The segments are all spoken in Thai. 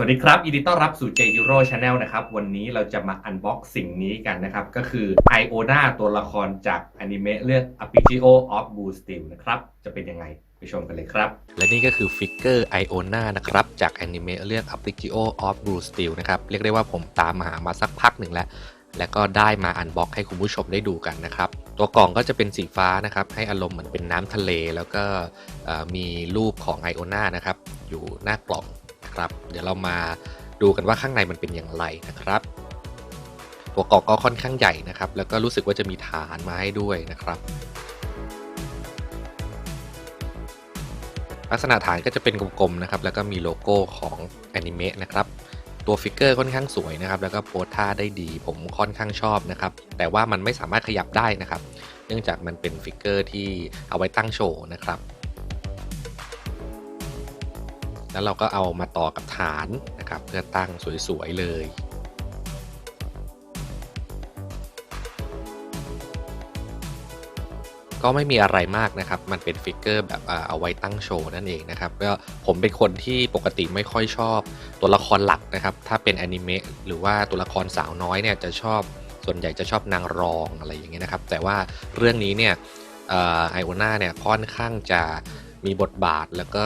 สวัสดีครับยินดีต้อนรับสู่ J Hero Channel นะครับ วันนี้เราจะมาอันบ็อกสิ่งนี้กันนะครับ ก็คือ Iona ตัวละครจากอนิเมะเรื่อง Arpeggio of Blue Steel นะครับ จะเป็นยังไงไปชมกันเลยครับ และนี่ก็คือฟิกเกอร์ไอโอนานะครับ จากแอนิเมะเรื่อง Applicio of Blue Steel นะครับ เรียกได้ว่าผมตามหามาสักพักหนึ่งแล้ว แล้วก็ได้มาอันบ็อกให้คุณผู้ชมได้ดูกันนะครับ ตัวกล่องก็จะเป็นสีฟ้านะครับ ให้อารมณ์เหมือนเป็นน้ำทะเล แล้วก็มีรูปของไอโอนานะครับ อยู่หน้ากล่อง นะครับ เดี๋ยวเรามาดูกันว่าข้างในมันเป็นอย่างไรนะครับ ตัวกล่องก็ค่อนข้างใหญ่นะครับ แล้วก็รู้สึกว่าจะมีฐานมาให้ด้วยนะครับลักษณะฐานก็จะเป็นกลมๆนะครับ แล้วก็มีโลโก้ของแอนิเมะนะครับ ตัวฟิกเกอร์ค่อนข้างสวยนะครับ แล้วก็โพสท่าได้ดี ผมค่อนข้างชอบนะครับ แต่ว่ามันไม่สามารถขยับได้นะครับ เนื่องจากมันเป็นฟิกเกอร์ที่เอาไว้ตั้งโชว์นะครับ แล้วเราก็เอามาต่อกับฐานนะครับ เพื่อตั้งสวยๆเลยก็ไม่มีอะไรมากนะครับ มันเป็นฟิกเกอร์แบบเอาไว้ตั้งโชว์นั่นเองนะครับ ก็ผมเป็นคนที่ปกติไม่ค่อยชอบตัวละครหลักนะครับ ถ้าเป็นอนิเมะหรือว่าตัวละครสาวน้อยเนี่ยจะชอบ ส่วนใหญ่จะชอบนางรองอะไรอย่างเงี้ยนะครับ แต่ว่าเรื่องนี้เนี่ยไอโอนาเนี่ยค่อนข้างจะมีบทบาทแล้วก็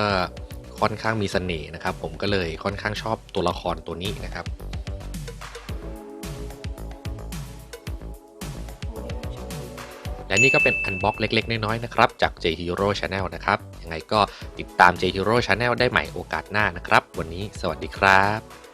ค่อนข้างมีเสน่ห์นะครับ ผมก็เลยค่อนข้างชอบตัวละครตัวนี้นะครับและนี่ก็เป็นอันบ็อกเล็ก ๆ น้อยๆนะครับ จาก J Hero Channel นะครับ ยังไงก็ติดตาม J Hero Channel ได้ใหม่โอกาสหน้านะครับ วันนี้สวัสดีครับ